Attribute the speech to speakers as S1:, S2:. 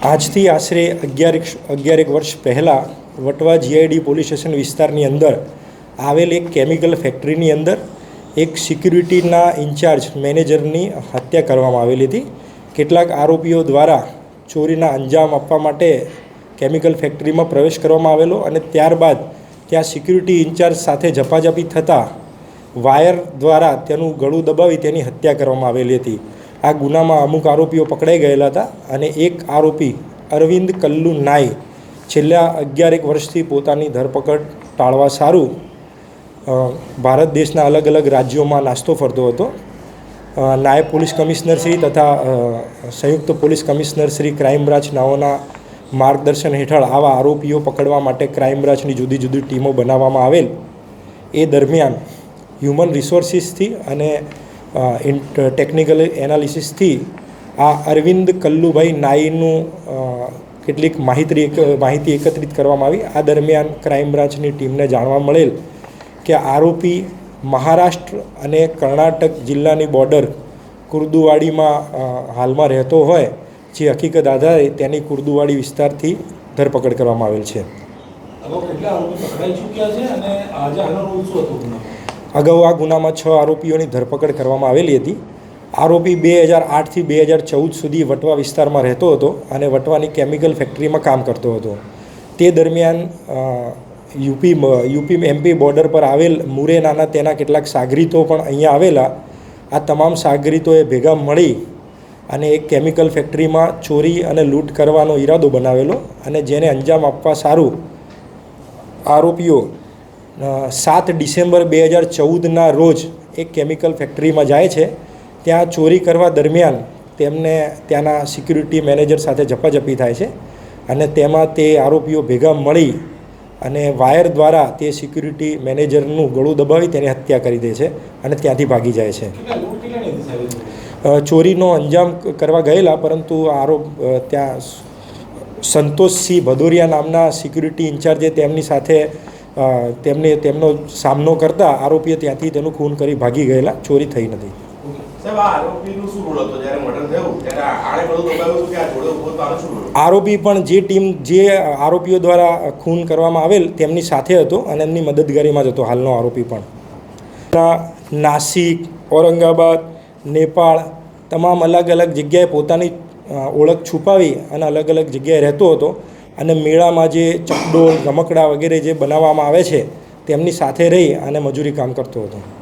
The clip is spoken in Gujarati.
S1: આજથી આશરે અગિયારેક અગિયારેક વર્ષ પહેલાં વટવા જીઆઈડી પોલીસ સ્ટેશન વિસ્તારની અંદર આવેલ એક કેમિકલ ફેક્ટરીની અંદર એક સિક્યુરિટીના ઇન્ચાર્જ મેનેજરની હત્યા કરવામાં આવેલી હતી. કેટલાક આરોપીઓ દ્વારા ચોરીના અંજામ આપવા માટે કેમિકલ ફેક્ટરીમાં પ્રવેશ કરવામાં આવેલો અને ત્યારબાદ ત્યાં સિક્યુરિટી ઇન્ચાર્જ સાથે ઝપાઝપી થતાં વાયર દ્વારા તેનું ગળું દબાવી તેની હત્યા કરવામાં આવેલી હતી. આ ગુનામાં અમુક આરોપીઓ પકડાઈ ગયેલા હતા અને એક આરોપી અરવિંદ કલ્લુ નાય છેલ્લા અગિયારેક વર્ષથી પોતાની ધરપકડ ટાળવા સારું ભારત દેશના અલગ અલગ રાજ્યોમાં નાસ્તો ફરતો હતો. નાયબ પોલીસ કમિશનર શ્રી તથા સંયુક્ત police commissioner Shri crime branch નાઓના માર્ગદર્શન હેઠળ આવા આરોપીઓ પકડવા માટે ક્રાઇમ બ્રાન્ચની જુદી જુદી ટીમો બનાવવામાં આવેલ. એ દરમિયાન હ્યુમન રિસોર્સિસથી અને ટેકનિકલ એનાલિસિસથી આ અરવિંદ કલ્લુભાઈ નાઈનું કેટલીક માહિતી માહિતી એકત્રિત કરવામાં આવી. આ દરમિયાન ક્રાઇમ બ્રાન્ચની ટીમને જાણવા મળેલ કે આરોપી મહારાષ્ટ્ર અને કર્ણાટક જિલ્લાની બોર્ડર કુર્દુવાડીમાં હાલમાં રહેતો હોય, જે હકીકત આધારે તેની કુર્દુવાડી વિસ્તારથી ધરપકડ કરવામાં આવેલ છે.
S2: અગાઉ
S1: આ ગુનામાં છ આરોપીઓની ધરપકડ કરવામાં આવેલી હતી. આરોપી બે હજાર આઠથી બે હજાર ચૌદ સુધી વટવા વિસ્તારમાં રહેતો હતો અને વટવાની કેમિકલ ફેક્ટરીમાં કામ કરતો હતો. તે દરમિયાન યુપી યુપી એમપી બોર્ડર પર આવેલ મુરેનાના તેના કેટલાક સાગરીતો પણ અહીંયા આવેલા. આ તમામ સાગરીતોએ ભેગા મળી અને એક કેમિકલ ફેક્ટરીમાં ચોરી અને લૂંટ કરવાનો ઈરાદો બનાવેલો અને જેને અંજામ આપવા સારું આરોપીઓ સાત ડિસેમ્બર બે હજાર ચૌદના રોજ એક કેમિકલ ફેક્ટરીમાં જાય છે. ત્યાં ચોરી કરવા દરમિયાન તેમને ત્યાંના સિક્યુરિટી મેનેજર સાથે ઝપાઝપી થાય છે અને તેમાં તે આરોપીઓ ભેગા મળી અને વાયર દ્વારા તે સિક્યુરિટી મેનેજરનું ગળું દબાવી તેની હત્યા કરી દે છે અને ત્યાંથી ભાગી જાય છે. ચોરીનો અંજામ કરવા ગયેલા પરંતુ આરોપ ત્યાં સંતોષસિંહ ભદોરિયા નામના સિક્યુરિટી ઇન્ચાર્જે તેમની સાથે તેમને તેમનો સામનો કરતા આરોપીએ ત્યાંથી તેનું ખૂન કરી ભાગી ગયેલા ચોરી થઈ નથી. આરોપી પણ જે ટીમ જે આરોપીઓ દ્વારા ખૂન કરવામાં આવેલ તેમની સાથે હતો અને એમની મદદગારીમાં જ હતો હાલનો આરોપી પણ. નાસિક ઔરંગાબાદ નેપાળ તમામ અલગ અલગ જગ્યાએ પોતાની ઓળખ છુપાવી અને અલગ અલગ જગ્યાએ રહેતો હતો. અને મેળામાં જે ચકડોળ, રમકડા વગેરે જે બનાવવામાં આવે છે, તેમની સાથે રહી અને મજૂરી કામ કરતો હતો.